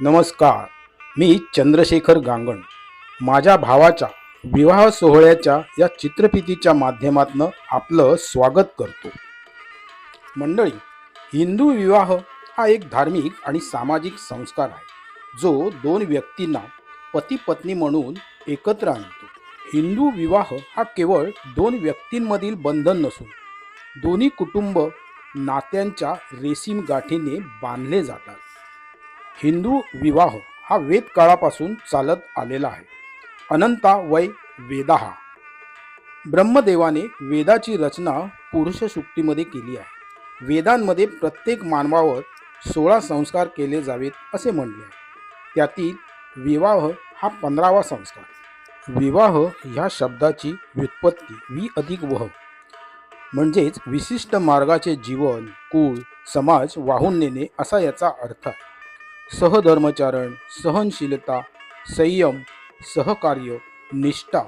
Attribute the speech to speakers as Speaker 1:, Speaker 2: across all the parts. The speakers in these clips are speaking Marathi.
Speaker 1: नमस्कार मी चंद्रशेखर गांगण. माझ्या भावाच्या विवाह सोहळ्याच्या या चित्रफितीच्या माध्यमातून आपलं स्वागत करतो. मंडळी हिंदू विवाह हा एक धार्मिक आणि सामाजिक संस्कार आहे जो दोन व्यक्तींना पती पत्नी म्हणून एकत्र आणतो. हिंदू विवाह हा केवळ दोन व्यक्तींमधील बंधन नसून दोन्ही कुटुंब नात्यांच्या रेशीम गाठीने बांधले जातात. हिंदू विवाह हा वेद काळापासून चालत आलेला आहे. अनंता वय वेदाहा. ब्रह्मदेवाने वेदाची रचना पुरुष सुक्तीमध्ये केली आहे. वेदांमध्ये प्रत्येक मानवावर सोळा संस्कार केले जावेत असे म्हणले आहे. त्यातील विवाह हा पंधरावा संस्कार. विवाह ह्या शब्दाची व्युत्पत्ती. वि अधिक वह. म्हणजेच विशिष्ट मार्गाचे जीवन कुळ समाज वाहून नेणे असा याचा अर्थ. आहे सहधर्मचारण सहनशीलता संयम सहकार्य निष्ठा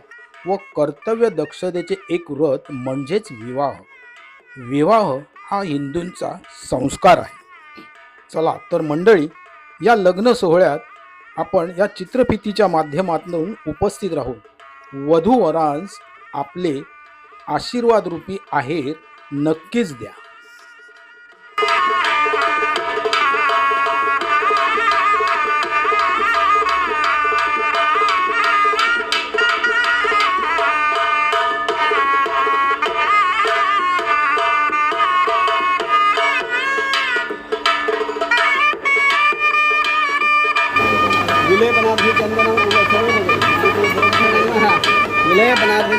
Speaker 1: व कर्तव्य दक्षतेचे एक व्रत म्हणजेच विवाह. विवाह हा हिंदूंचा संस्कार आहे. चला तर मंडळी या लग्न सोहळ्यात आपण या चित्रफितीच्या माध्यमातून उपस्थित राहून वधूवरांस आपले आशीर्वाद रूपी आहेर नक्कीच द्या.
Speaker 2: विलय बनारसी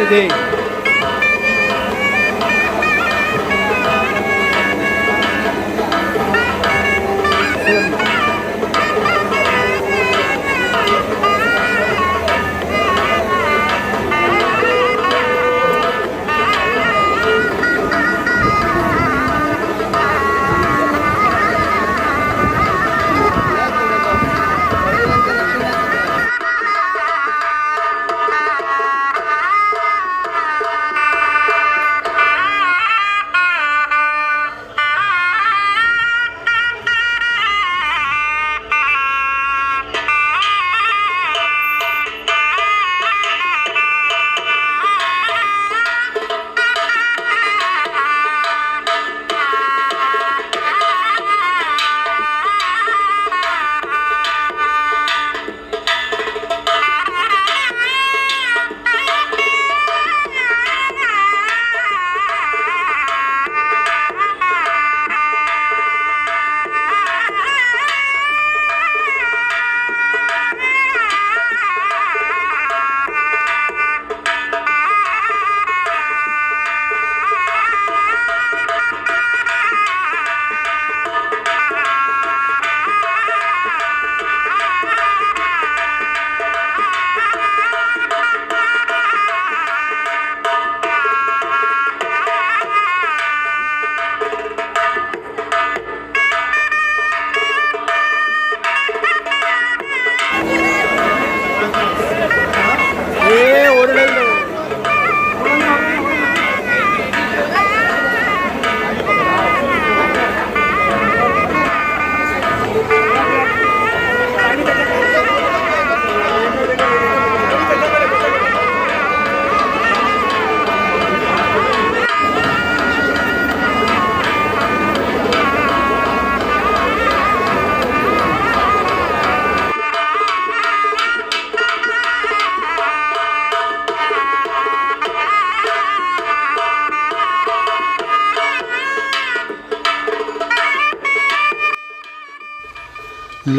Speaker 3: Saturday.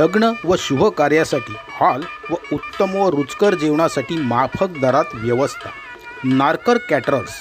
Speaker 3: लग्न व शुभ कार्यासाठी हॉल व उत्तम व रुचकर जेवणासाठी माफक दरात व्यवस्था. नारकर कॅटरर्स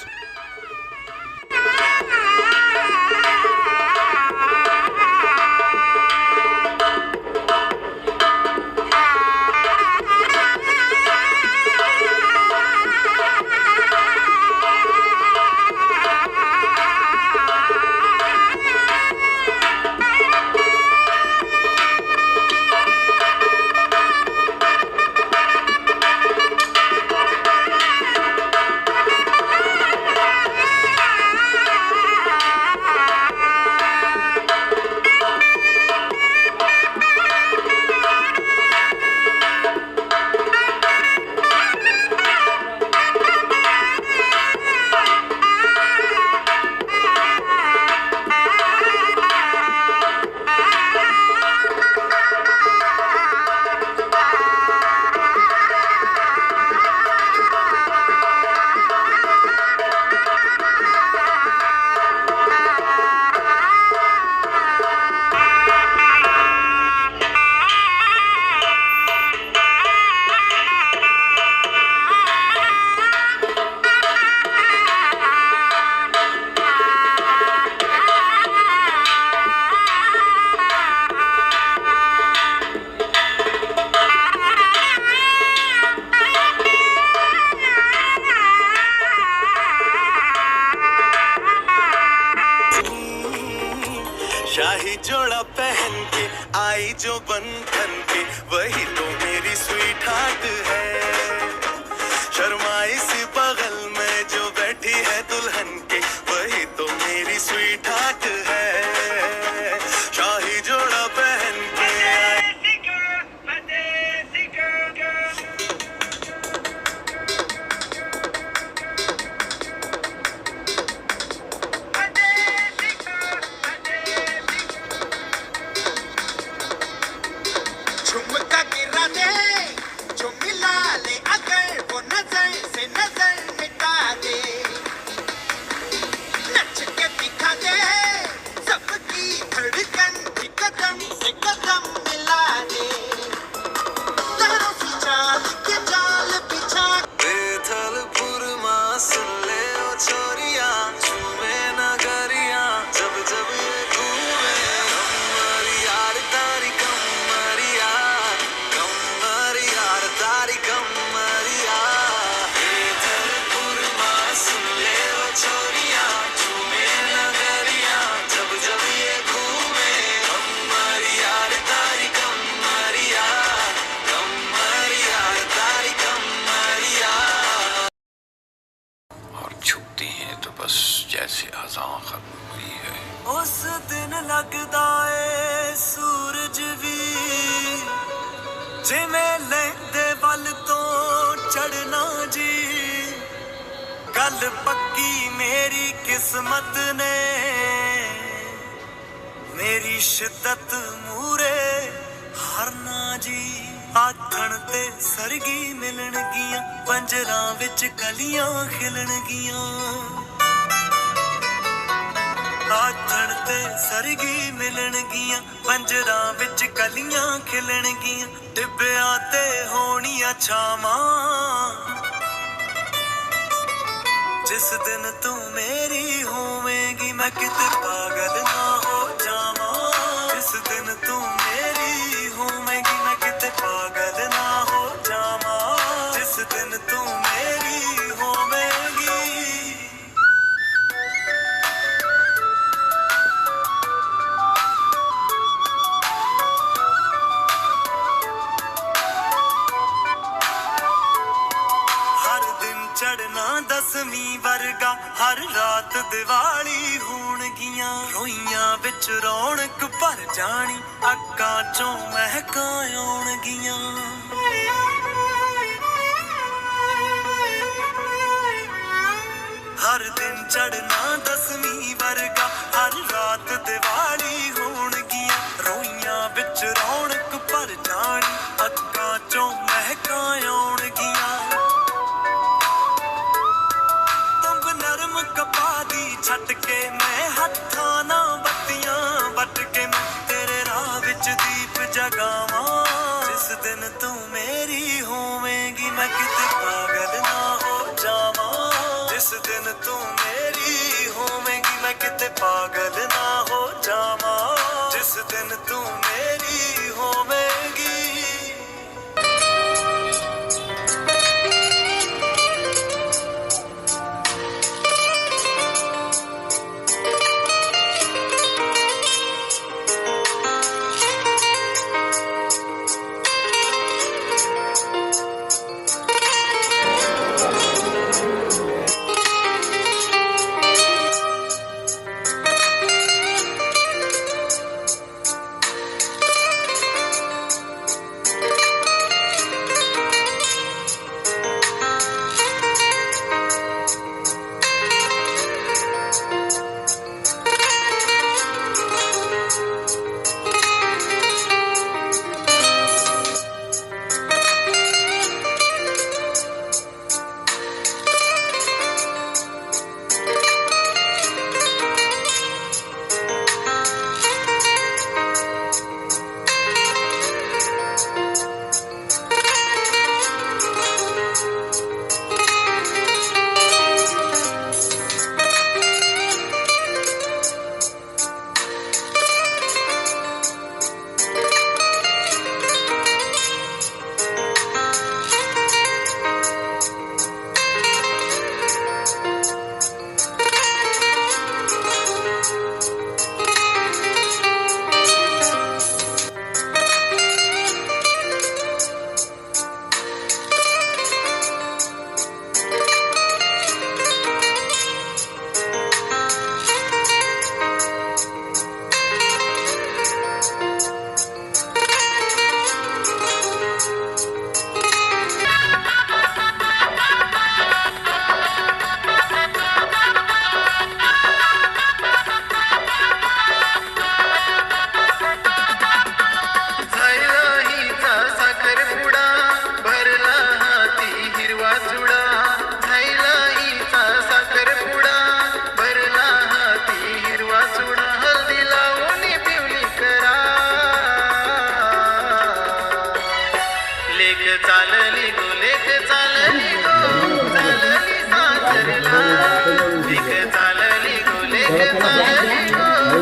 Speaker 4: ਉਸ ਦਿਨ
Speaker 3: ਲੱਗਦਾ ਏ ਸੂਰਜ ਵੀ। ਜਿਵੇਂ ਲੈਂਦੇ ਵੱਲ ਤੋਂ ਚੜਨਾ ਜੀ। ਗੱਲ ਪੱਕੀ ਮੇਰੀ ਕਿਸਮਤ ਨੇ। ਮੇਰੀ ਸ਼ਿੱਦਤ ਮੂਰੇ ਹਰਨਾ ਜੀ। ਆਥਣ ਤੇ ਸਰਗੀ ਮਿਲਣਗੀਆਂ, ਪੰਜਰਾਂ ਵਿੱਚ ਕਲੀਆਂ ਖਿਲਣਗੀਆਂ। ਆਥਣ ਤੇ ਸਰਗੀ ਮਿਲਣਗੀਆਂ, ਪੰਜਰਾਂ ਵਿੱਚ ਕਲੀਆਂ ਖਿਲਣਗੀਆਂ ਟਿੱਬਿਆਂ ਤੇ ਹੋਣੀਆਂ ਛਾਵਾਂ। ਜਿਸ ਦਿਨ ਤੂੰ ਮੇਰੀ ਹੋਵੇਂਗੀ, ਮੈਂ ਕਿਤੇ ਪਾਗਲ ਨਾ ਹੋ ਜਾਵਾਂ। ਜਿਸ ਦਿਨ ਤੂੰ ਮੇਰੀ ਹੋਵੇਂਗੀ ਚੜਨਾ ਦਸਵੀਂ ਵਰਗਾ ਹਰ ਰਾਤ ਦੀਵਾਲੀ ਹੋਣਗੀਆਂ। ਰੋਈਆਂ ਵਿੱਚ ਰੌਣਕ ਭਰ ਜਾਣੀ, ਅੱਖਾਂ ਚੋਂ ਮਹਿਕਾਂ ਆਉਣਗੀਆਂ। ਹਰ ਦਿਨ ਚੜਨਾ ਦਸਵੀਂ ਵਰਗਾ ਹਰ ਰਾਤ ਦੀਵਾਲੀ ਹੋਣਗੀਆਂ। ਰੋਈਆਂ ਵਿੱਚ ਰੌਣਕ ਭਰ ਜਾਣੀ ਪਾਗਲ ਨਾ ਹੋ ਜਾਵਾਂ। ਜਿਸ ਦਿਨ ਤੂੰ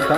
Speaker 5: गो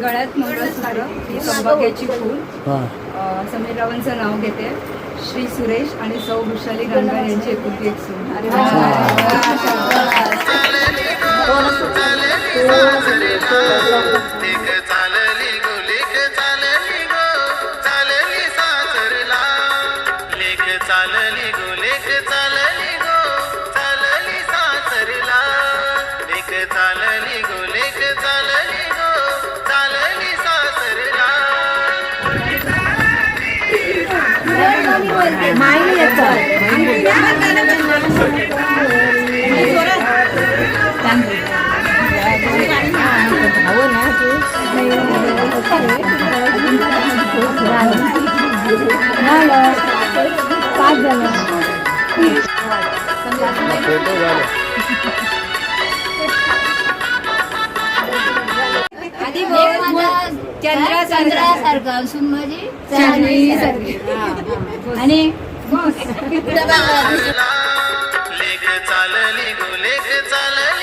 Speaker 6: गळ्यात मंगळसूत्र ही सौभाग्याची फूल.
Speaker 1: हां.
Speaker 6: अ, समीररावांचं नाव घेते. श्री सुरेश आणि सौ वृषाली गंगन यांची एकुलती एक सून.
Speaker 5: लेक
Speaker 6: चंद्रा
Speaker 7: चंद्रासारखं. असून माझी. आणि
Speaker 5: लेख चालली गो लेख चालली.